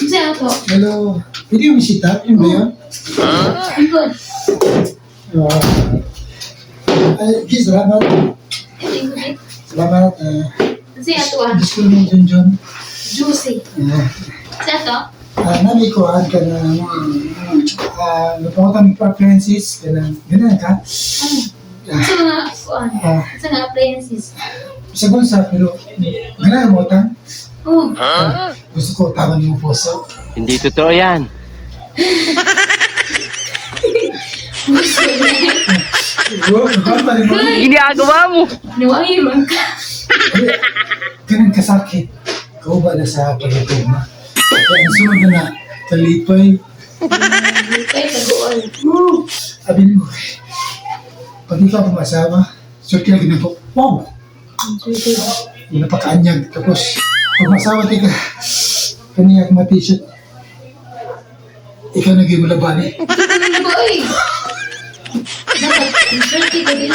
Kasi ako. Hello. Pwede yung bisita? Yun ba yun? Ang good. Ah, ay, okay, salamat. Ang good. Salamat. Uh, Kasi ato ah. gusto mo John John. Juicy. Uh, Kasi ato. uh, nami ko ad ka na uh, napangutan pa Francis ganun ganun ka Ano? Sa mga kuan. Ah. Sa mga appliances. sa pero ganun mo ta Oh. uh, gusto ko tawan yung puso Hindi totoo yan. Rin mo Ginagawa mo. Nawangi man ka. ganun kasakit kauba na sa pagkakuma kaya ang sunod na na talipay Kaya taguan. Woo! Sabi mo, pag ikaw pumasawa, sure ka na po, wow! Napakaanyag. Tapos, pag masawa ka, kaniya akong t-shirt. Ikaw naging. Ano ba oy? Dapat, swerte ka din.